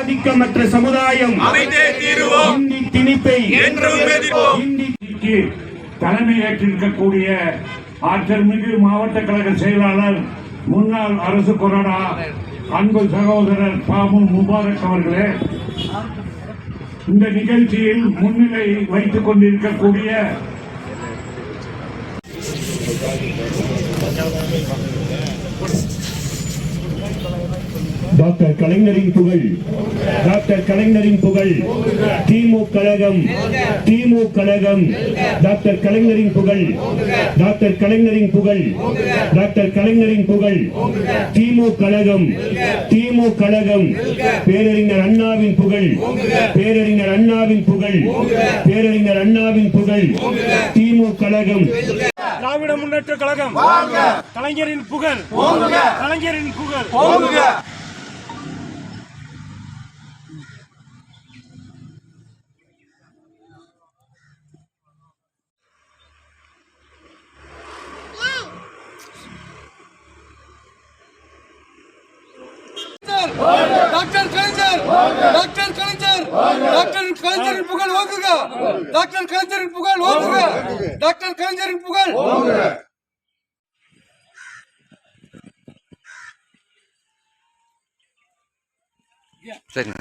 ஆதிக்கமற்ற சமுதாயம் இந்தி திணிப்பை என்றும் எதிர்ப்போம் இந்தி இன்றைக்கு தலைமை ஏற்றிருக்கக்கூடிய ஆற்றல் மிகு மாவட்ட கழக செயலாளர் முன்னாள் அரசு கொறடா அன்பு சகோதரர் பாமு முபாரக் அவர்களே இந்த நிகழ்ச்சியில் முன்னிலை வைத்துக் கொண்டிருக்கக்கூடிய டாக்டர் கலைஞரின் புகழ். டாக்டர் கலைஞரின் புகழ். திமு கழகம். திமு கழகம். டாக்டர் கலைஞரின் புகழ். டாக்டர் கலைஞரின் புகழ். டாக்டர் கலைஞரின் புகழ். திமு கழகம். திமு கழகம். பேரறிஞர் அண்ணாவின் புகழ். பேரறிஞர் அண்ணாவின் புகழ். பேரறிஞர் அண்ணாவின் புகழ். திமு கழகம். திராவிட முன்னேற்ற கழகம். கலைஞரின் புகழ். கலைஞரின் புகழ். Doctor Kalaignar doctor Kalaignar doctor கலைஞரின் புகழ் ஓங்குக. டாக்டர் கலைஞரின் புகழ் ஓங்குக. டாக்டர் கலைஞரின் புகழ் சரி